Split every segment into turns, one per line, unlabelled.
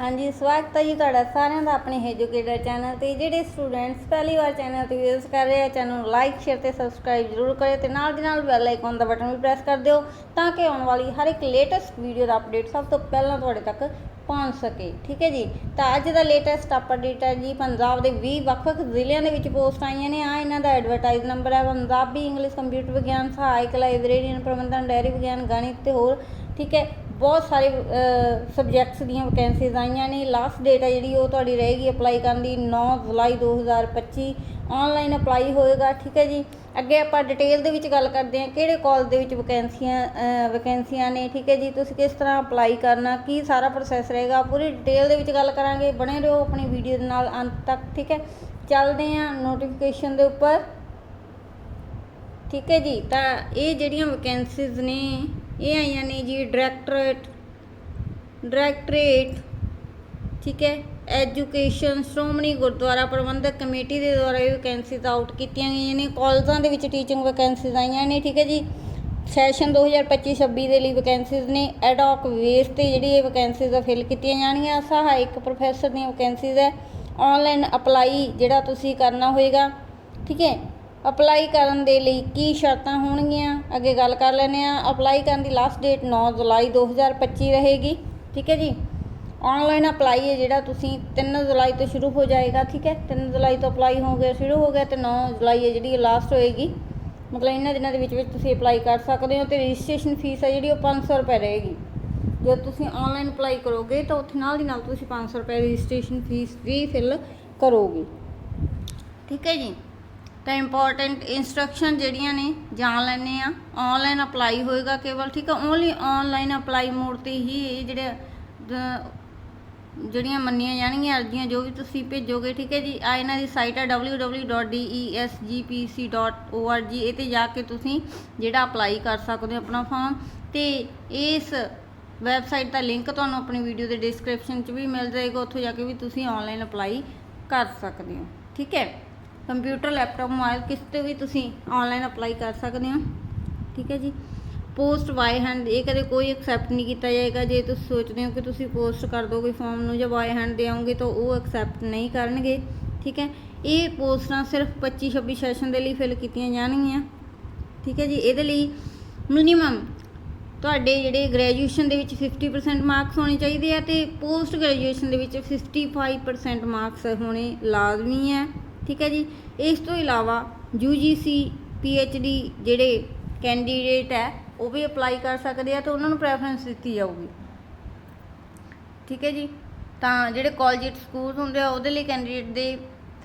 ਹਾਂਜੀ, ਸਵਾਗਤ ਹੈ ਜੀ ਤੁਹਾਡਾ ਸਾਰਿਆਂ ਦਾ ਆਪਣੇ ਐਜੂਕੇਟਰ ਚੈਨਲ ਤੇ। ਜਿਹੜੇ ਸਟੂਡੈਂਟਸ ਪਹਿਲੀ ਵਾਰ ਚੈਨਲ ਤੇ ਵਿਜ਼ਿਟ ਕਰ ਰਹੇ ਆ ਚੈਨਲ ਨੂੰ ਲਾਈਕ ਸ਼ੇਅਰ ਤੇ ਸਬਸਕ੍ਰਾਈਬ ਜ਼ਰੂਰ ਕਰਿਓ ਤੇ ਨਾਲ ਦੀ ਨਾਲ ਬੈਲ ਆਈਕਨ ਦਾ ਬਟਨ ਵੀ ਪ੍ਰੈਸ ਕਰ ਦਿਓ ਤਾਂ ਕਿ ਆਉਣ ਵਾਲੀ ਹਰ ਇੱਕ ਲੇਟੈਸਟ ਵੀਡੀਓ ਦਾ ਅਪਡੇਟ ਸਭ ਤੋਂ ਪਹਿਲਾਂ ਤੁਹਾਡੇ ਤੱਕ ਪਹੁੰਚ ਸਕੇ। ਠੀਕ ਹੈ ਜੀ? ਤਾਂ ਅੱਜ ਦਾ ਲੇਟੈਸਟ ਅਪਡੇਟ ਹੈ ਜੀ, ਪੰਜਾਬ ਦੇ 20 ਵੱਖ-ਵੱਖ ਜ਼ਿਲ੍ਹਿਆਂ ਦੇ ਵਿੱਚ ਪੋਸਟ ਆਈਆਂ ਨੇ। ਆ ਇਹਨਾਂ ਦਾ ਐਡਵਰਟਾਈਜ਼ ਨੰਬਰ ਹੈ, ਪੰਜਾਬੀ ਇੰਗਲਿਸ਼ ਕੰਪਿਊਟਰ ਵਿਗਿਆਨ, ਸਹਾਇਕ ਲਾਇਬ੍ਰੇਰੀਅਨ ਪ੍ਰਬੰਧਨ ਡੈਰੀ ਵਿਗਿਆਨ, ਗਣਿਤ ਤੇ ਹੋਰ। ਠੀਕ ਹੈ? ਬਹੁਤ ਸਾਰੇ ਸਬਜੈਕਟਸ ਦੀਆਂ ਵੈਕੈਂਸੀਜ਼ ਆਈਆਂ ਨੇ। ਲਾਸਟ ਡੇਟ ਹੈ ਜਿਹੜੀ, ਉਹ ਤੁਹਾਡੀ ਰਹੇਗੀ ਅਪਲਾਈ ਕਰਨ ਦੀ 9 ਜੁਲਾਈ 2025 ਆਨਲਾਈਨ ਅਪਲਾਈ ਹੋਏਗਾ, ਠੀਕ ਹੈ ਜੀ? ਅੱਗੇ ਆਪਾਂ ਡਿਟੇਲ ਦੇ ਵਿੱਚ ਗੱਲ ਕਰਦੇ ਹਾਂ, ਕਿਹੜੇ ਕਾਲਜ ਦੇ ਵਿੱਚ ਵੈਕੈਂਸੀਆਂ ਵੈਕੈਂਸੀਆਂ ਨੇ, ਠੀਕ ਹੈ ਜੀ? ਤੁਸੀਂ ਕਿਸ ਤਰ੍ਹਾਂ ਅਪਲਾਈ ਕਰਨਾ, ਕੀ ਸਾਰਾ ਪ੍ਰੋਸੈਸ ਰਹੇਗਾ, ਪੂਰੀ ਡਿਟੇਲ ਦੇ ਵਿੱਚ ਗੱਲ ਕਰਾਂਗੇ। ਬਣੇ ਰਹੋ ਆਪਣੀ ਵੀਡੀਓ ਦੇ ਨਾਲ ਅੰਤ ਤੱਕ, ਠੀਕ ਹੈ? ਚੱਲਦੇ ਹਾਂ ਨੋਟੀਫਿਕੇਸ਼ਨ ਦੇ ਉੱਪਰ। ਠੀਕ ਹੈ ਜੀ? ਤਾਂ ਇਹ ਜਿਹੜੀਆਂ ਵੈਕੈਂਸੀਜ਼ ਨੇ ਇਹ ਆਈਆਂ ਨੇ ਜੀ ਡਾਇਰੈਕਟੋਰੇਟ, ਡਾਇਰੈਕਟਰੇਟ, ਠੀਕ ਹੈ, ਐਜੂਕੇਸ਼ਨ, ਸ਼੍ਰੋਮਣੀ ਗੁਰਦੁਆਰਾ ਪ੍ਰਬੰਧਕ ਕਮੇਟੀ ਦੇ ਦੁਆਰਾ ਇਹ ਵੈਕੈਂਸੀਜ਼ ਆਊਟ ਕੀਤੀਆਂ ਗਈਆਂ ਨੇ, ਕਾਲਜਾਂ ਦੇ ਵਿੱਚ ਟੀਚਿੰਗ ਵੈਕੈਂਸੀਜ਼ ਆਈਆਂ ਨੇ, ਠੀਕ ਹੈ ਜੀ। ਸੈਸ਼ਨ 2025-26 ਦੇ ਲਈ ਵੈਕੈਂਸੀਜ਼ ਨੇ ਐਡੌਕ ਵੇਸ ਤੇ ਜਿਹੜੀ ਇਹ ਵੈਕੈਂਸੀਜ਼ ਆ ਫਿਲ ਕੀਤੀਆਂ ਜਾਣਗੀਆਂ। ਸਹਾਇਕ ਪ੍ਰੋਫੈਸਰ ਦੀਆਂ ਵੈਕੈਂਸੀਜ਼ ਹੈ। ਆਨਲਾਈਨ ਅਪਲਾਈ ਜਿਹੜਾ ਤੁਸੀਂ ਕਰਨਾ ਹੋਏਗਾ, ਠੀਕ ਹੈ। ਅਪਲਾਈ ਕਰਨ ਦੇ ਲਈ ਕੀ ਸ਼ਰਤਾਂ ਹੋਣਗੀਆਂ? ਅੱਗੇ ਗੱਲ ਕਰ ਲੈਂਦੇ ਆ ਅਪਲਾਈ ਕਰਨ ਦੀ ਲਾਸਟ ਡੇਟ 9 ਜੁਲਾਈ 2025 ਰਹੇਗੀ। ਠੀਕ ਹੈ ਜੀ? ਆਨਲਾਈਨ ਅਪਲਾਈ ਹੈ ਜਿਹੜਾ ਤੁਸੀਂ 3 ਜੁਲਾਈ ਤੋਂ ਸ਼ੁਰੂ ਹੋ ਜਾਏਗਾ। ਠੀਕ ਹੈ? 3 ਜੁਲਾਈ ਤੋਂ ਅਪਲਾਈ ਹੋ ਗਿਆ, ਸ਼ੁਰੂ ਹੋ ਗਿਆ ਤੇ 9 ਜੁਲਾਈ ਹੈ ਜਿਹੜੀ ਲਾਸਟ ਹੋਏਗੀ। ਮਤਲਬ ਇਹਨਾਂ ਦਿਨਾਂ ਦੇ ਵਿੱਚ ਵਿੱਚ ਤੁਸੀਂ ਅਪਲਾਈ ਕਰ ਸਕਦੇ ਹੋ ਤੇ ਰਜਿਸਟ੍ਰੇਸ਼ਨ ਫੀਸ ਹੈ ਜਿਹੜੀ ਉਹ 500 ਰੁਪਏ ਰਹੇਗੀ। ਜੇ ਤੁਸੀਂ ਆਨਲਾਈਨ ਅਪਲਾਈ ਕਰੋਗੇ ਤਾਂ ਉੱਥੇ ਨਾਲ ਦੀ ਨਾਲ ਤੁਸੀਂ 500 ਰੁਪਏ ਰਜਿਸਟ੍ਰੇਸ਼ਨ ਫੀਸ ਵੀ ਫਿਲ ਕਰੋਗੇ। ਠੀਕ ਹੈ ਜੀ? ਤਾਂ ਇੰਪੋਰਟੈਂਟ ਇਨਸਟਰਕਸ਼ਨ ਜਿਹੜੀਆਂ ਨੇ ਜਾਣ ਲੈਣੇ ਆ ਆਨਲਾਈਨ ਅਪਲਾਈ ਹੋਏਗਾ ਕੇਵਲ, ਠੀਕ ਆ? ਓਨਲੀ ਆਨਲਾਈਨ ਅਪਲਾਈ ਮੋਡ ਤੇ ਹੀ ਇਹ ਜਿਹੜੇ ਜਿਹੜੀਆਂ ਮੰਨੀਆਂ ਜਾਣਗੀਆਂ, ਅਰਜ਼ੀਆਂ ਜੋ ਵੀ ਤੁਸੀਂ ਭੇਜੋਗੇ, ਠੀਕ ਹੈ ਜੀ? ਆ ਇਹਨਾਂ ਦੀ ਸਾਈਟ ਹੈ E www.desgpc.org ਇਹ ਤੇ ਜਾ ਕੇ ਤੁਸੀਂ ਜਿਹੜਾ ਅਪਲਾਈ ਕਰ ਸਕਦੇ ਹੋ ਆਪਣਾ ਫਾਰਮ ਤੇ ਇਸ ਵੈਬਸਾਈਟ ਦਾ ਲਿੰਕ ਤੁਹਾਨੂੰ ਆਪਣੀ ਵੀਡੀਓ ਦੇ ਡਿਸਕ੍ਰਿਪਸ਼ਨ 'ਚ ਵੀ ਮਿਲ ਜਾਏਗਾ, ਉੱਥੋਂ ਜਾ ਕੇ ਵੀ ਤੁਸੀਂ ਆਨਲਾਈਨ ਅਪਲਾਈ ਕਰ ਸਕਦੇ ਹੋ, ਠੀਕ ਹੈ? ਕੰਪਿਊਟਰ, ਲੈਪਟਾਪ, ਮੋਬਾਈਲ ਕਿਸ ਤੇ ਵੀ ਤੁਸੀਂ ਆਨਲਾਈਨ ਅਪਲਾਈ ਕਰ ਸਕਦੇ ਹੋ। ਠੀਕ ਹੈ ਜੀ। ਪੋਸਟ ਬਾਈ ਹੈਂਡ ਇਹ ਕਦੇ ਕੋਈ ਐਕਸੈਪਟ ਨਹੀਂ ਕੀਤਾ ਜਾਏਗਾ। ਜੇ ਤੁਸੀਂ ਸੋਚਦੇ ਹੋ ਕਿ ਤੁਸੀਂ ਪੋਸਟ ਕਰ ਦੋਗੇ ਫਾਰਮ ਨੂੰ ਜਾਂ ਬਾਈ ਹੈਂਡ ਦੇਵੋਗੇ ਤਾਂ ਉਹ ਐਕਸੈਪਟ ਨਹੀਂ ਕਰਨਗੇ। ਠੀਕ ਹੈ। ਇਹ ਪੋਸਟਾਂ ਸਿਰਫ 25 26 ਸੈਸ਼ਨ ਦੇ ਲਈ ਫਿਲ ਕੀਤੀਆਂ ਜਾਣਗੀਆਂ। ਠੀਕ ਹੈ ਜੀ। ਇਹਦੇ ਲਈ ਮਿਨੀਮਮ ਤੁਹਾਡੇ ਜਿਹੜੇ ਗ੍ਰੈਜੂਏਸ਼ਨ ਦੇ ਵਿੱਚ 50% ਮਾਰਕਸ ਹੋਣੇ ਚਾਹੀਦੇ ਆ ਤੇ ਪੋਸਟ ਗ੍ਰੈਜੂਏਸ਼ਨ ਦੇ ਵਿੱਚ 55% ਮਾਰਕਸ ਹੋਣੇ ਲਾਜ਼ਮੀ ਹੈ ਠੀਕ ਹੈ ਜੀ। ਇਸ ਤੋਂ ਇਲਾਵਾ UGC PhD ਜਿਹੜੇ ਕੈਂਡੀਡੇਟ ਹੈ, ਉਹ ਵੀ ਅਪਲਾਈ ਕਰ ਸਕਦੇ ਆ ਤੇ ਉਹਨਾਂ ਨੂੰ ਪ੍ਰੈਫਰੈਂਸ ਦਿੱਤੀ ਜਾਊਗੀ। ਠੀਕ ਹੈ ਜੀ। ਤਾਂ ਜਿਹੜੇ ਕਾਲਜ ਸਕੂਲ ਹੁੰਦੇ ਆ, ਉਹਦੇ ਲਈ ਕੈਂਡੀਡੇਟ ਦੇ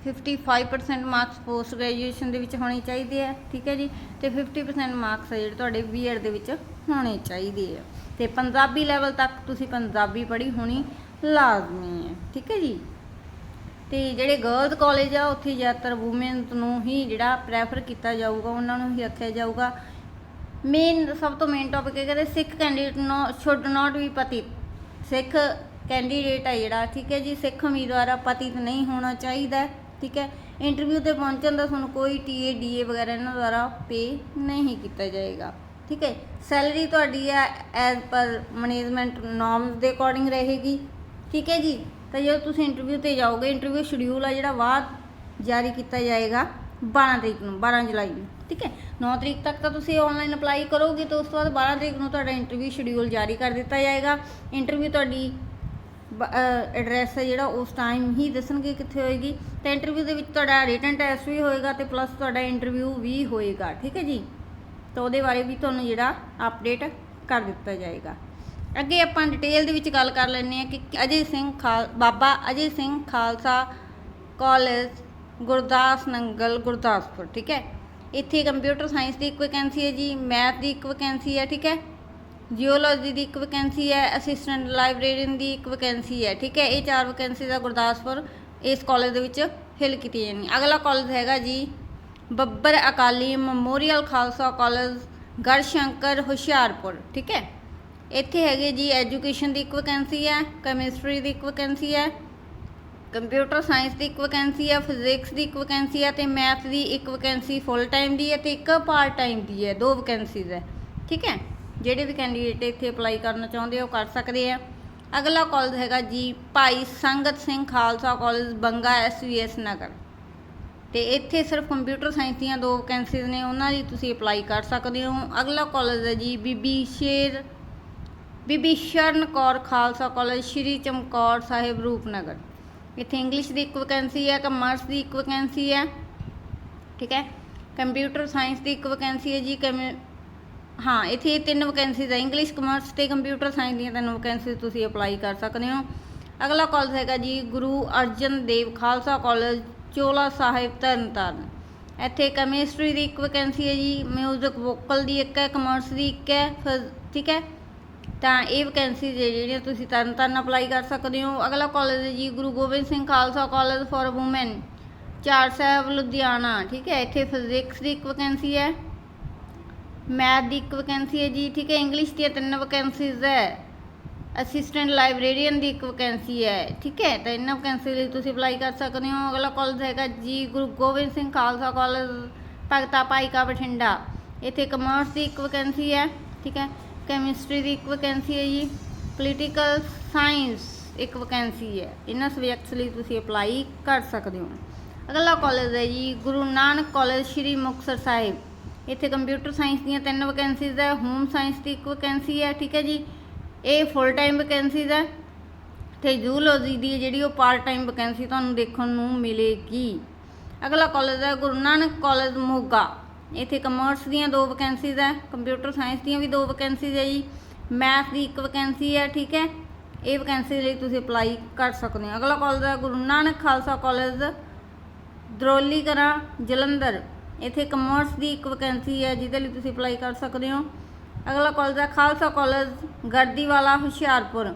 55% ਮਾਰਕਸ ਪੋਸਟ ਗ੍ਰੈਜੂਏਸ਼ਨ ਦੇ ਵਿੱਚ ਹੋਣੇ ਚਾਹੀਦੇ ਆ। ਠੀਕ ਹੈ ਜੀ। ਤੇ 50% ਮਾਰਕਸ ਆ ਜਿਹੜੇ ਤੁਹਾਡੇ ਬੀਐਡ ਦੇ ਵਿੱਚ ਹੋਣੇ ਚਾਹੀਦੇ ਆ। ਤੇ ਪੰਜਾਬੀ ਲੈਵਲ ਤੱਕ ਤੁਸੀਂ ਪੰਜਾਬੀ ਪੜ੍ਹੀ ਹੋਣੀ ਲਾਜ਼ਮੀ ਹੈ ਠੀਕ ਹੈ ਜੀ। ਤੇ ਜਿਹੜੇ ਗਰਲਸ ਕਾਲਜ ਆ, ਉੱਥੇ ਜ਼ਿਆਦਾਤਰ ਔਮਨਸ ਨੂੰ ਹੀ ਜਿਹੜਾ ਪ੍ਰੈਫਰ ਕੀਤਾ ਜਾਊਗਾ, ਉਹਨਾਂ ਨੂੰ ਹੀ ਰੱਖਿਆ ਜਾਊਗਾ। ਮੇਨ ਸਭ ਤੋਂ ਮੇਨ ਟੌਪਿਕ ਇਹ ਕਹਿੰਦੇ Sikh candidate no should not be patit. Sikh candidate ਆ ਜਿਹੜਾ, ਠੀਕ ਹੈ ਜੀ, ਸਿੱਖ ਉਮੀਦਵਾਰ ਆ, ਪਤਿਤ ਨਹੀਂ ਹੋਣਾ ਚਾਹੀਦਾ, ਠੀਕ ਹੈ। ਇੰਟਰਵਿਊ ਤੇ ਪਹੁੰਚਣ ਦਾ ਤੁਹਾਨੂੰ ਕੋਈ ਟੀਏ ਡੀਏ ਵਗੈਰਾ ਇਹਨਾਂ ਦੁਆਰਾ ਪੇ ਨਹੀਂ ਕੀਤਾ ਜਾਏਗਾ, ਠੀਕ ਹੈ। ਸੈਲਰੀ ਤੁਹਾਡੀ ਆ ਐਜ਼ ਪਰ ਮੈਨੇਜਮੈਂਟ ਨੋਰਮਸ ਦੇ ਅਕੋਰਡਿੰਗ ਰਹੇਗੀ, ਠੀਕ ਹੈ ਜੀ। ਤਾਂ ਜਦੋਂ ਤੁਸੀਂ ਇੰਟਰਵਿਊ ਤੇ ਜਾਓਗੇ ਇੰਟਰਵਿਊ ਸ਼ਡਿਊਲ ਆ ਜਿਹੜਾ ਬਾਅਦ ਜਾਰੀ ਕੀਤਾ ਜਾਏਗਾ 12 ਤਰੀਕ ਨੂੰ 12 ਜੁਲਾਈ ਨੂੰ, ਠੀਕ ਹੈ? 9 ਤਰੀਕ ਤੱਕ ਤਾਂ ਤੁਸੀਂ ਆਨਲਾਈਨ ਅਪਲਾਈ ਕਰੋਗੇ ਤਾਂ ਉਸ ਤੋਂ ਬਾਅਦ 12 ਤਰੀਕ ਨੂੰ ਤੁਹਾਡਾ ਇੰਟਰਵਿਊ ਸ਼ਡਿਊਲ ਜਾਰੀ ਕਰ ਦਿੱਤਾ ਜਾਏਗਾ। ਇੰਟਰਵਿਊ ਤੁਹਾਡੀ ਐਡਰੈਸ ਹੈ ਜਿਹੜਾ ਉਸ ਟਾਈਮ ਹੀ ਦੱਸਣਗੇ ਕਿੱਥੇ ਹੋਏਗੀ। ਤਾਂ ਇੰਟਰਵਿਊ ਦੇ ਵਿੱਚ ਤੁਹਾਡਾ ਰਿਟਨ ਟੈਸਟ ਵੀ ਹੋਏਗਾ ਤੇ ਪਲੱਸ ਤੁਹਾਡਾ ਇੰਟਰਵਿਊ ਵੀ ਹੋਏਗਾ, ਠੀਕ ਹੈ ਜੀ? ਤਾਂ ਉਹਦੇ ਬਾਰੇ ਵੀ ਤੁਹਾਨੂੰ ਜਿਹੜਾ ਅਪਡੇਟ ਕਰ ਦਿੱਤਾ ਜਾਏਗਾ। ਅੱਗੇ ਆਪਾਂ ਡਿਟੇਲ ਦੇ ਵਿੱਚ ਗੱਲ ਕਰ ਲੈਂਦੇ ਹਾਂ ਕਿ ਅਜੇ ਸਿੰਘ ਖਾਲ ਬਾਬਾ ਅਜੇ ਸਿੰਘ ਖਾਲਸਾ ਕਾਲਜ ਗੁਰਦਾਸ ਨੰਗਲ, ਗੁਰਦਾਸਪੁਰ, ਠੀਕ ਹੈ? ਇੱਥੇ ਕੰਪਿਊਟਰ ਸਾਇੰਸ ਦੀ ਇੱਕ ਵੈਕੈਂਸੀ ਹੈ ਜੀ ਮੈਥ ਦੀ ਇੱਕ ਵੈਕੈਂਸੀ ਹੈ, ਠੀਕ ਹੈ? ਜੀਓਲੋਜੀ ਦੀ ਇੱਕ ਵੈਕੈਂਸੀ ਹੈ ਅਸਿਸਟੈਂਟ ਲਾਇਬ੍ਰੇਰੀਅਨ ਦੀ ਇੱਕ ਵੈਕੈਂਸੀ ਹੈ, ਠੀਕ ਹੈ? ਇਹ ਚਾਰ ਵੈਕੈਂਸੀ ਦਾ ਗੁਰਦਾਸਪੁਰ ਇਸ ਕਾਲਜ ਦੇ ਵਿੱਚ ਫਿਲ ਕੀਤੀ ਜਾਣੀ ਅਗਲਾ ਕਾਲਜ ਹੈਗਾ ਜੀ, ਬੱਬਰ ਅਕਾਲੀ ਮੈਮੋਰੀਅਲ ਖਾਲਸਾ ਕਾਲਜ ਗੜਸ਼ੰਕਰ ਹੁਸ਼ਿਆਰਪੁਰ, ਠੀਕ ਹੈ? ਇੱਥੇ ਹੈਗੇ ਜੀ ਐਜੂਕੇਸ਼ਨ ਦੀ ਇੱਕ ਵੈਕੈਂਸੀ ਹੈ ਕੈਮਿਸਟਰੀ ਦੀ ਇੱਕ ਵੈਕੈਂਸੀ ਹੈ ਕੰਪਿਊਟਰ ਸਾਇੰਸ ਦੀ ਇੱਕ ਵੈਕੈਂਸੀ ਹੈ ਫਿਜ਼ਿਕਸ ਦੀ ਇੱਕ ਵੈਕੈਂਸੀ ਹੈ ਤੇ ਮੈਥ ਦੀ ਇੱਕ ਵੈਕੈਂਸੀ ਫੁੱਲ ਟਾਈਮ ਦੀ ਹੈ ਤੇ ਇੱਕ ਪਾਰਟ ਟਾਈਮ ਦੀ ਹੈ, ਦੋ ਵੈਕੈਂਸੀਜ਼ ਹੈ, ਠੀਕ ਹੈ? ਜਿਹੜੇ ਵੀ ਕੈਂਡੀਡੇਟ ਇੱਥੇ ਅਪਲਾਈ ਕਰਨਾ ਚਾਹੁੰਦੇ ਆ, ਉਹ ਕਰ ਸਕਦੇ ਆ। ਅਗਲਾ ਕਾਲਜ ਹੈਗਾ ਜੀ, Bhai Sangat Singh Khalsa college Banga S V S Nagar. ਤੇ ਇੱਥੇ ਸਿਰਫ ਕੰਪਿਊਟਰ ਸਾਇੰਸ ਦੀਆਂ ਦੋ ਵੈਕੈਂਸੀਜ਼ ਨੇ, ਉਹਨਾਂ ਦੀ ਤੁਸੀਂ ਅਪਲਾਈ ਕਰ ਸਕਦੇ ਹੋ। ਅਗਲਾ ਕਾਲਜ ਹੈ ਜੀ ਬੀਬੀ ਸ਼ੇਰ ਬੀਬੀ ਸ਼ਰਨ ਕੌਰ ਖਾਲਸਾ ਕਾਲਜ, ਸ਼੍ਰੀ ਚਮਕੌਰ ਸਾਹਿਬ, ਰੂਪਨਗਰ। ਇੱਥੇ ਇੰਗਲਿਸ਼ ਦੀ ਇੱਕ ਵੈਕੈਂਸੀ ਹੈ ਕਮਰਸ ਦੀ ਇੱਕ ਵੈਕੈਂਸੀ ਹੈ, ਠੀਕ ਹੈ? ਕੰਪਿਊਟਰ ਸਾਇੰਸ ਦੀ ਇੱਕ ਵੈਕੈਂਸੀ ਹੈ ਜੀ ਕੈਮੀ- ਹਾਂ, ਇੱਥੇ ਤਿੰਨ ਵੈਕੈਂਸੀਜ਼ ਹੈ ਇੰਗਲਿਸ਼ ਕਮਰਸ ਤੇ ਕੰਪਿਊਟਰ ਸਾਇੰਸ ਦੀਆਂ ਤਿੰਨ ਵੈਕੈਂਸੀ ਤੁਸੀਂ ਅਪਲਾਈ ਕਰ ਸਕਦੇ ਹੋ। ਅਗਲਾ ਕਾਲਜ ਹੈਗਾ ਜੀ, ਗੁਰੂ ਅਰਜਨ ਦੇਵ ਖਾਲਸਾ ਕਾਲਜ, ਚੋਲਾ ਸਾਹਿਬ, ਤਰਨਤਾਰਨ। ਇੱਥੇ ਕੈਮਿਸਟਰੀ ਦੀ ਇੱਕ ਵੈਕੈਂਸੀ ਹੈ ਜੀ ਮਿਊਜ਼ਿਕ ਵੋਕਲ ਦੀ ਇੱਕ ਹੈ ਕਮਰਸ ਦੀ ਇੱਕ ਹੈ, ਫਿਰ- ਠੀਕ ਹੈ? ਤਾਂ ਇਹ ਵੈਕੈਂਸੀ ਜਿਹੜੀਆਂ ਤੁਸੀਂ ਤਰਨ ਤਰਨਤਾਰਨ ਅਪਲਾਈ ਕਰ ਸਕਦੇ ਹੋ। ਅਗਲਾ ਕਾਲਜ ਜੀ Guru Gobind Singh Khalsa college for women ਚਾਰ ਸਾਹਿਬ, ਲੁਧਿਆਣਾ, ਠੀਕ ਹੈ। ਇੱਥੇ ਫਿਜ਼ਿਕਸ ਦੀ ਇੱਕ ਵੈਕੈਂਸੀ ਹੈ ਮੈਥ ਦੀ ਇੱਕ ਵੈਕੈਂਸੀ ਹੈ ਜੀ, ਠੀਕ ਹੈ। ਇੰਗਲਿਸ਼ ਦੀਆਂ ਤਿੰਨ ਵੈਕੈਂਸੀਜ਼ ਹੈ ਅਸਿਸਟੈਂਟ ਲਾਇਬ੍ਰੇਰੀਅਨ ਦੀ ਇੱਕ ਵੈਕੈਂਸੀ ਹੈ, ਠੀਕ ਹੈ। ਤਾਂ ਇਹਨਾਂ ਵੈਕੈਂਸੀ ਲਈ ਤੁਸੀਂ ਅਪਲਾਈ ਕਰ ਸਕਦੇ ਹੋ। ਅਗਲਾ ਕਾਲਜ ਹੈਗਾ ਜੀ ਗੁਰੂ ਗੋਬਿੰਦ ਸਿੰਘ ਖਾਲਸਾ ਕਾਲਜ ਭਗਤਾ ਭਾਈਕਾ ਬਠਿੰਡਾ। ਇੱਥੇ ਕਮਰਸ ਦੀ ਇੱਕ ਵੈਕੈਂਸੀ ਹੈ, ਠੀਕ ਹੈ। ਕੈਮਿਸਟਰੀ ਦੀ ਇੱਕ ਵੈਕੈਂਸੀ ਹੈ ਜੀ। ਪੋਲੀਟੀਕਲ ਸਾਇੰਸ ਇੱਕ ਵੈਕੈਂਸੀ ਹੈ। ਇਹਨਾਂ ਸਬਜੈਕਟਸ ਲਈ ਤੁਸੀਂ ਅਪਲਾਈ ਕਰ ਸਕਦੇ ਹੋ। ਅਗਲਾ ਕਾਲਜ ਹੈ ਜੀ, ਗੁਰੂ ਨਾਨਕ ਕਾਲਜ ਸ਼੍ਰੀ ਮੁਕਤਸਰ ਸਾਹਿਬ। ਇੱਥੇ ਕੰਪਿਊਟਰ ਸਾਇੰਸ ਦੀਆਂ ਤਿੰਨ ਵੈਕੈਂਸੀਜ਼ ਹੈ। ਹੋਮ ਸਾਇੰਸ ਦੀ ਇੱਕ ਵੈਕੈਂਸੀ ਹੈ, ਠੀਕ ਹੈ ਜੀ। ਇਹ ਫੁੱਲ ਟਾਈਮ ਵੈਕੈਂਸੀਜ਼ ਹੈ। ਤੇ ਜੂਲੋਜੀ ਦੀ ਜਿਹੜੀ ਉਹ ਪਾਰਟ ਟਾਈਮ ਵੈਕੈਂਸੀ ਤੁਹਾਨੂੰ ਦੇਖਣ ਨੂੰ ਮਿਲੇਗੀ। ਅਗਲਾ ਕਾਲਜ ਹੈ ਗੁਰੂ ਨਾਨਕ ਕਾਲਜ ਮੋਗਾ। ਇੱਥੇ ਕਮਰਸ ਦੀਆਂ ਦੋ ਵੈਕੈਂਸੀਜ਼ ਹੈ ਕੰਪਿਊਟਰ ਸਾਇੰਸ ਦੀਆਂ ਵੀ ਦੋ ਵੈਕੈਂਸੀਜ਼ ਹੈ ਜੀ ਮੈਥ ਦੀ ਇੱਕ ਵੈਕੈਂਸੀ ਹੈ ਠੀਕ ਹੈ? ਇਹ ਵੈਕੈਂਸੀ ਲਈ ਤੁਸੀਂ ਅਪਲਾਈ ਕਰ ਸਕਦੇ ਹੋ। ਅਗਲਾ ਕਾਲਜ ਹੈ ਗੁਰੂ ਨਾਨਕ ਖਾਲਸਾ ਕਾਲਜ ਦਰੋਲੀ ਕਰਾਂ ਜਲੰਧਰ। ਇੱਥੇ ਕਮਰਸ ਦੀ ਇੱਕ ਵੈਕੈਂਸੀ ਹੈ ਜਿਹਦੇ ਲਈ ਤੁਸੀਂ ਅਪਲਾਈ ਕਰ ਸਕਦੇ ਹੋ। ਅਗਲਾ ਕਾਲਜ ਹੈ ਖਾਲਸਾ ਕਾਲਜ ਗਰਦੀਵਾਲਾ ਹੁਸ਼ਿਆਰਪੁਰ।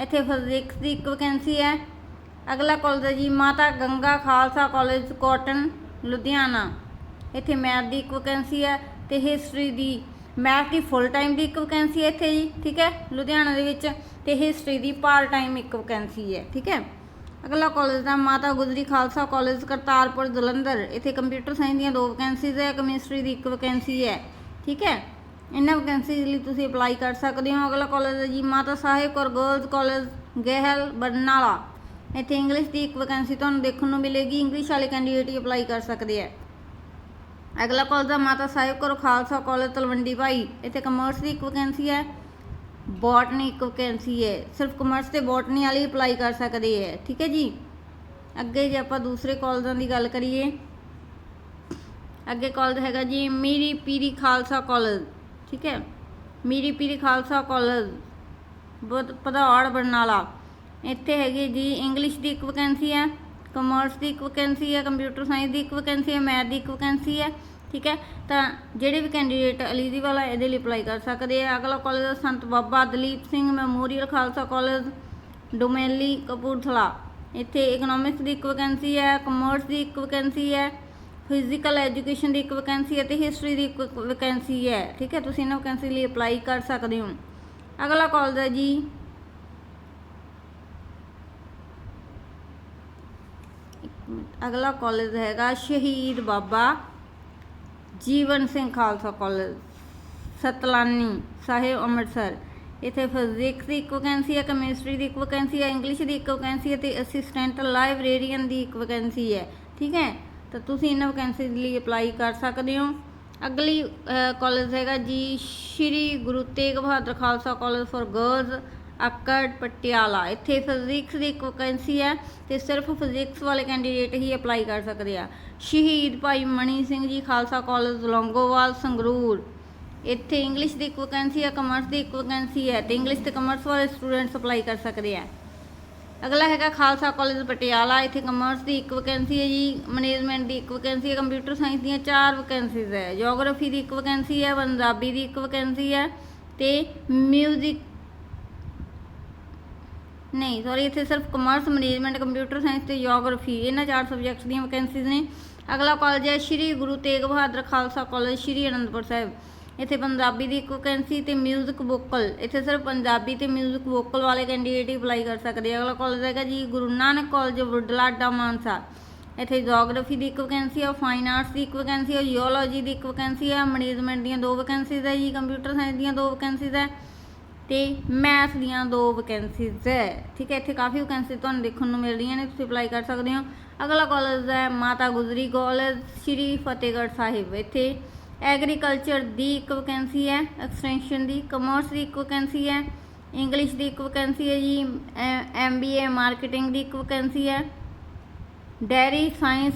ਇੱਥੇ ਫਿਜ਼ਿਕਸ ਦੀ ਇੱਕ ਵੈਕੈਂਸੀ ਹੈ ਅਗਲਾ ਕਾਲਜ ਹੈ ਜੀ ਮਾਤਾ ਗੰਗਾ ਖਾਲਸਾ ਕਾਲਜ ਕੋਟਨ ਲੁਧਿਆਣਾ। ਇੱਥੇ ਮੈਥ ਦੀ ਇੱਕ ਵੈਕੈਂਸੀ ਹੈ ਤੇ ਹਿਸਟਰੀ ਦੀ, ਮੈਥ ਦੀ ਫੁੱਲ ਟਾਈਮ ਦੀ ਇੱਕ ਵੈਕੈਂਸੀ ਹੈ ਇੱਥੇ ਜੀ, ਠੀਕ ਹੈ, ਲੁਧਿਆਣਾ ਦੇ ਵਿੱਚ ਤੇ ਹਿਸਟਰੀ ਦੀ ਪਾਰਟ ਟਾਈਮ ਇੱਕ ਵੈਕੈਂਸੀ ਹੈ, ਠੀਕ ਹੈ। ਅਗਲਾ ਕਾਲਜ ਦਾ ਮਾਤਾ ਗੁਜਰੀ ਖਾਲਸਾ ਕਾਲਜ ਕਰਤਾਰਪੁਰ, ਜਲੰਧਰ, ਇੱਥੇ ਕੰਪਿਊਟਰ ਸਾਇੰਸ ਦੀਆਂ ਦੋ ਵੈਕੈਂਸੀਜ਼ ਹੈ ਕੈਮਿਸਟਰੀ ਦੀ ਇੱਕ ਵੈਕੈਂਸੀ ਹੈ, ਠੀਕ ਹੈ। ਇਹਨਾਂ ਵੈਕੈਂਸੀ ਲਈ ਤੁਸੀਂ ਅਪਲਾਈ ਕਰ ਸਕਦੇ ਹੋ। ਅਗਲਾ ਕਾਲਜ ਹੈ ਜੀ ਮਾਤਾ ਸਾਹਿਬ ਕੌਰ ਗਰਲਜ਼ ਕਾਲਜ ਗਹਿਲ, ਬਰਨਾਲਾ। ਇੱਥੇ ਇੰਗਲਿਸ਼ ਦੀ ਇੱਕ ਵੈਕੈਂਸੀ ਤੁਹਾਨੂੰ ਦੇਖਣ ਨੂੰ ਮਿਲੇਗੀ। ਇੰਗਲਿਸ਼ ਵਾਲੇ ਕੈਂਡੀਡੇਟ ਹੀ ਅਪਲਾਈ ਕਰ ਸਕਦੇ ਆ ਅਗਲਾ ਕਾਲਜ ਦਾ ਮਾਤਾ ਸਾਹਿਬ ਕੌਰ ਖਾਲਸਾ ਕਾਲਜ ਤਲਵੰਡੀ ਭਾਈ। ਇੱਥੇ ਕਮਰਸ ਦੀ ਇੱਕ ਵੈਕੈਂਸੀ ਹੈ। ਬੋਟਨੀ ਇੱਕ ਵੈਕੈਂਸੀ ਹੈ। ਸਿਰਫ ਕਮਰਸ ਤੇ ਬੋਟਨੀ ਵਾਲੀ ਅਪਲਾਈ ਕਰ ਸਕਦੇ ਹੈ। ਠੀਕ ਹੈ ਜੀ? ਅੱਗੇ ਜੇ ਆਪਾਂ ਦੂਸਰੇ ਕਾਲਜਾਂ ਦੀ ਗੱਲ ਕਰੀਏ, ਅੱਗੇ ਕਾਲਜ ਹੈਗਾ ਜੀ ਮੀਰੀ ਪੀਰੀ ਖਾਲਸਾ ਕਾਲਜ ਠੀਕ ਹੈ? ਮੀਰੀ ਪੀਰੀ ਖਾਲਸਾ ਕਾਲਜ ਬਦ ਪਧੌੜ ਬਰਨਾਲਾ ਇੱਥੇ ਹੈਗੀ ਜੀ ਇੰਗਲਿਸ਼ ਦੀ ਇੱਕ ਵੈਕੈਂਸੀ ਹੈ। ਕਮਰਸ ਦੀ ਇੱਕ ਵੈਕੈਂਸੀ ਹੈ ਕੰਪਿਊਟਰ ਸਾਇੰਸ ਦੀ ਇੱਕ ਵੈਕੈਂਸੀ ਹੈ ਮੈਥ ਦੀ ਇੱਕ ਵੈਕੈਂਸੀ ਹੈ, ਠੀਕ ਹੈ? ਤਾਂ ਜਿਹੜੇ ਵੀ ਕੈਂਡੀਡੇਟ ਐਲੀਜੀਬਲ ਆ, ਇਹਦੇ ਲਈ ਅਪਲਾਈ ਕਰ ਸਕਦੇ ਆ। ਅਗਲਾ college Sant Baba Dalip Singh memorial Khalsa college Domeli Kapurthala. ਇੱਥੇ ਇਕਨੋਮਿਕਸ ਦੀ ਇੱਕ ਵੈਕੈਂਸੀ ਹੈ ਕਮਰਸ ਦੀ ਇੱਕ ਵੈਕੈਂਸੀ ਹੈ ਫਿਜ਼ੀਕਲ ਐਜੂਕੇਸ਼ਨ ਦੀ ਇੱਕ ਵੈਕੈਂਸੀ ਹੈ ਤੇ ਹਿਸਟਰੀ ਦੀ ਇੱਕ ਵੈਕੈਂਸੀ ਹੈ, ਠੀਕ ਹੈ? ਤੁਸੀਂ ਇਹਨਾਂ ਵੈਕੈਂਸੀ ਲਈ ਅਪਲਾਈ ਕਰ ਸਕਦੇ ਹੋ। ਅਗਲਾ ਕਾਲਜ ਹੈ ਜੀ ਇੱਕ ਮਿੰਟ, ਅਗਲਾ ਕਾਲਜ ਹੈਗਾ ਸ਼ਹੀਦ ਬਾਬਾ ਜੀਵਨ ਸਿੰਘ ਖਾਲਸਾ ਕਾਲਜ ਸਤਲਾਨੀ ਸਾਹਿਬ ਅੰਮ੍ਰਿਤਸਰ। ਇੱਥੇ ਫਿਜ਼ਿਕਸ ਦੀ ਇੱਕ ਵੈਕੈਂਸੀ ਹੈ ਕੈਮਿਸਟਰੀ ਦੀ ਇੱਕ ਵੈਕੈਂਸੀ ਹੈ ਇੰਗਲਿਸ਼ ਦੀ ਇੱਕ ਵੈਕੈਂਸੀ ਹੈ ਤੇ ਅਸਿਸਟੈਂਟ ਲਾਇਬ੍ਰੇਰੀਅਨ ਦੀ ਇੱਕ ਵੈਕੈਂਸੀ ਹੈ, ਠੀਕ ਹੈ? ਤਾਂ ਤੁਸੀਂ ਇਹਨਾਂ ਵੈਕੈਂਸੀ ਲਈ ਅਪਲਾਈ ਕਰ ਸਕਦੇ ਹੋ। ਅਗਲੀ ਕਾਲਜ ਹੈਗਾ ਜੀ Shri Guru Tegh Bahadur Khalsa college for girls Akar, Patiala, ਇੱਥੇ ਫਿਜ਼ਿਕਸ ਦੀ ਇੱਕ ਵੈਕੈਂਸੀ ਹੈ ਤੇ ਸਿਰਫ ਫਿਜ਼ਿਕਸ ਵਾਲੇ ਕੈਂਡੀਡੇਟ ਹੀ ਅਪਲਾਈ ਕਰ ਸਕਦੇ ਆ। ਸ਼ਹੀਦ ਭਾਈ ਮਣੀ ਸਿੰਘ ਜੀ, ਖਾਲਸਾ ਕਾਲਜ, ਲੌਂਗੋਵਾਲ, ਸੰਗਰੂਰ। ਇੱਥੇ ਇੰਗਲਿਸ਼ ਦੀ ਇੱਕ ਵੈਕੈਂਸੀ ਹੈ ਕਮਰਸ ਦੀ ਇੱਕ ਵੈਕੈਂਸੀ ਹੈ ਤੇ ਇੰਗਲਿਸ਼ ਤੇ ਕਮਰਸ ਵਾਲੇ ਸਟੂਡੈਂਟਸ ਅਪਲਾਈ ਕਰ ਸਕਦੇ ਆ। ਅਗਲਾ ਹੈਗਾ ਖਾਲਸਾ ਕਾਲਜ, ਪਟਿਆਲਾ। ਇੱਥੇ ਕਮਰਸ ਦੀ ਇੱਕ ਵੈਕੈਂਸੀ ਹੈ ਜੀ ਮੈਨੇਜਮੈਂਟ ਦੀ ਇੱਕ ਵੈਕੈਂਸੀ ਹੈ ਕੰਪਿਊਟਰ ਸਾਇੰਸ ਦੀਆਂ ਚਾਰ ਵੈਕੈਂਸੀਜ਼ ਹੈ। ਜੀਓਗ੍ਰਾਫੀ ਦੀ ਇੱਕ ਵੈਕੈਂਸੀ ਹੈ, ਪੰਜਾਬੀ ਦੀ ਇੱਕ ਵੈਕੈਂਸੀ ਹੈ ਤੇ ਮਿਊਜ਼ਿਕ ਨਹੀਂ ਸੌਰੀ ਇੱਥੇ ਸਿਰਫ ਕਮਰਸ ਮੈਨੇਜਮੈਂਟ ਕੰਪਿਊਟਰ ਸਾਇੰਸ ਤੇ ਜੀਓਗ੍ਰਾਫੀ ਇਹਨਾਂ ਚਾਰ ਸਬਜੈਕਟਸ ਦੀਆਂ ਵੈਕੈਂਸੀਜ਼ ਨੇ ਅਗਲਾ ਕਾਲਜ ਹੈ ਸ਼੍ਰੀ ਗੁਰੂ ਤੇਗ ਬਹਾਦਰ ਖਾਲਸਾ ਕਾਲਜ ਸ਼੍ਰੀ ਅਨੰਦਪੁਰ ਸਾਹਿਬ ਇੱਥੇ ਪੰਜਾਬੀ ਦੀ ਇੱਕ ਵੈਕੈਂਸੀ ਤੇ 뮤직 ਵੋਕਲ ਇੱਥੇ ਸਿਰਫ ਪੰਜਾਬੀ ਤੇ 뮤직 ਵੋਕਲ ਵਾਲੇ ਕੈਂਡੀਡੇਟ ਹੀ ਅਪਲਾਈ ਕਰ ਸਕਦੇ ਆ ਅਗਲਾ ਕਾਲਜ ਹੈਗਾ ਜੀ ਗੁਰੂ ਨਾਨਕ ਕਾਲਜ ਬੁਢਲਾਡਾ ਮਾਨਸਾ ਇੱਥੇ ਜੀਓਗ੍ਰਾਫੀ ਦੀ ਇੱਕ ਵੈਕੈਂਸੀ ਹੈ ਫਾਈਨ ਆਰਟਸ ਦੀ ਇੱਕ ਵੈਕੈਂਸੀ ਹੈ ਜੀਓਲੋਜੀ ਦੀ ਇੱਕ ਵੈਕੈਂਸੀ ਹੈ ਮੈਨੇਜਮੈਂਟ ਦੀਆਂ ਦੋ ਵੈਕੈਂਸੀਜ਼ ਹੈ ਜੀ ਕੰਪਿਊਟਰ ਸਾਇੰਸ ਦੀਆਂ ਦੋ ਵੈਕੈਂਸੀਜ਼ ਹੈ ਤੇ ਮੈਥ ਦੀਆਂ ਦੋ ਵੈਕੈਂਸੀਜ਼ ਹੈ। ਠੀਕ ਹੈ, ਇੱਥੇ ਕਾਫੀ ਵੈਕੈਂਸੀ ਤੁਹਾਨੂੰ ਦੇਖਣ ਨੂੰ ਮਿਲ ਰਹੀਆਂ ਨੇ, ਤੁਸੀਂ ਅਪਲਾਈ ਕਰ ਸਕਦੇ ਹੋ। ਅਗਲਾ ਕਾਲਜ ਹੈ ਮਾਤਾ ਗੁਜਰੀ ਕਾਲਜ ਸ਼੍ਰੀ ਫਤਿਹਗੜ੍ਹ ਸਾਹਿਬ। ਇੱਥੇ ਐਗਰੀਕਲਚਰ ਦੀ ਇੱਕ ਵੈਕੈਂਸੀ ਹੈ ਐਕਸਟੈਂਸ਼ਨ ਦੀ ਕਮਰਸ ਦੀ ਇੱਕ ਵੈਕੈਂਸੀ ਹੈ ਇੰਗਲਿਸ਼ ਦੀ ਇੱਕ ਵੈਕੈਂਸੀ ਹੈ ਜੀ ਐਮਬੀਏ ਮਾਰਕੀਟਿੰਗ ਦੀ ਇੱਕ ਵੈਕੈਂਸੀ ਹੈ ਡੈਰੀ ਸਾਇੰਸ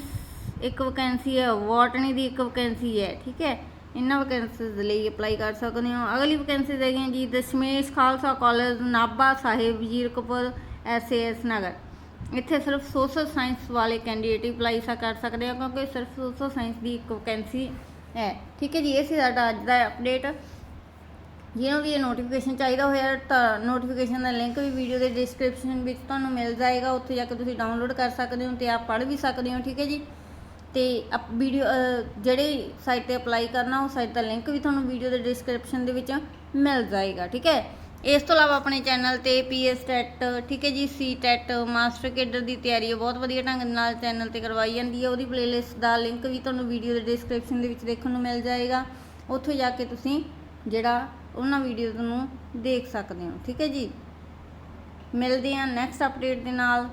ਇੱਕ ਵੈਕੈਂਸੀ ਹੈ ਬੋਟਨੀ ਦੀ ਇੱਕ ਵੈਕੈਂਸੀ ਹੈ। ਠੀਕ ਹੈ ਇਹਨਾਂ ਵੈਕੈਂਸੀਜ਼ ਲਈ ਅਪਲਾਈ ਕਰ ਸਕਦੇ ਹੋ। ਅਗਲੀ ਵੈਕੈਂਸੀ ਹੈਗੀਆਂ ਜੀ Dashmesh Khalsa college Nabha Sahib Wazirkapur S A S Nagar. ਇੱਥੇ ਸਿਰਫ ਸੋਸ਼ਲ ਸਾਇੰਸ ਵਾਲੇ ਕੈਂਡੀਡੇਟ ਹੀ ਅਪਲਾਈ ਸਾ ਕਰ ਸਕਦੇ ਹੋ ਕਿਉਂਕਿ ਸਿਰਫ ਸੋਸ਼ਲ ਸਾਇੰਸ ਦੀ ਇੱਕ ਵੈਕੈਂਸੀ ਹੈ। ਠੀਕ ਹੈ ਜੀ, ਇਹ ਸੀ ਸਾਡਾ ਅੱਜ ਦਾ ਅਪਡੇਟ ਜਿਹਨੂੰ ਵੀ ਇਹ ਨੋਟੀਫਿਕੇਸ਼ਨ ਚਾਹੀਦਾ ਹੋਇਆ, ਤਾਂ ਨੋਟੀਫਿਕੇਸ਼ਨ ਦਾ ਲਿੰਕ ਵੀ ਵੀਡੀਓ ਦੇ ਡਿਸਕ੍ਰਿਪਸ਼ਨ ਵਿੱਚ ਤੁਹਾਨੂੰ ਮਿਲ ਜਾਏਗਾ। ਉੱਥੇ ਜਾ ਕੇ ਤੁਸੀਂ ਡਾਊਨਲੋਡ ਕਰ ਸਕਦੇ ਹੋ ਤੇ ਆਪ ਪੜ੍ਹ ਵੀ ਸਕਦੇ ਹੋ। ਠੀਕ ਹੈ ਜੀ। ਤੇ ਅਪ ਵੀਡੀਓ ਜਿਹੜੀ ਸਾਈਟ ਤੇ ਅਪਲਾਈ ਕਰਨਾ, ਉਹ ਸਾਈਟ ਦਾ ਲਿੰਕ ਵੀ ਤੁਹਾਨੂੰ ਵੀਡੀਓ ਦੇ ਡਿਸਕ੍ਰਿਪਸ਼ਨ ਦੇ ਵਿੱਚ ਮਿਲ ਜਾਏਗਾ, ਠੀਕ ਹੈ? ਇਸ ਤੋਂ ਇਲਾਵਾ ਆਪਣੇ ਚੈਨਲ ਤੇ ਪੀਐਸ ਟੈਟ ਠੀਕ ਹੈ ਜੀ? ਸੀ ਟੈਟ ਮਾਸਟਰ ਕੇਡਰ ਦੀ ਤਿਆਰੀ ਬਹੁਤ ਵਧੀਆ ਢੰਗ ਨਾਲ ਚੈਨਲ ਤੇ ਕਰਵਾਈ ਜਾਂਦੀ ਹੈ। ਉਹਦੀ ਪਲੇਲਿਸਟ ਦਾ ਲਿੰਕ ਵੀ ਤੁਹਾਨੂੰ ਵੀਡੀਓ ਦੇ ਡਿਸਕ੍ਰਿਪਸ਼ਨ ਦੇ ਵਿੱਚ ਦੇਖਣ ਨੂੰ ਮਿਲ ਜਾਏਗਾ। ਉੱਥੇ ਜਾ ਕੇ ਤੁਸੀਂ ਜਿਹੜਾ ਉਹਨਾਂ ਵੀਡੀਓਜ਼ ਨੂੰ ਦੇਖ ਸਕਦੇ ਹੋ, ਠੀਕ ਹੈ ਜੀ? ਮਿਲਦੇ ਹਾਂ ਨੈਕਸਟ ਅਪਡੇਟ ਦੇ ਨਾਲ।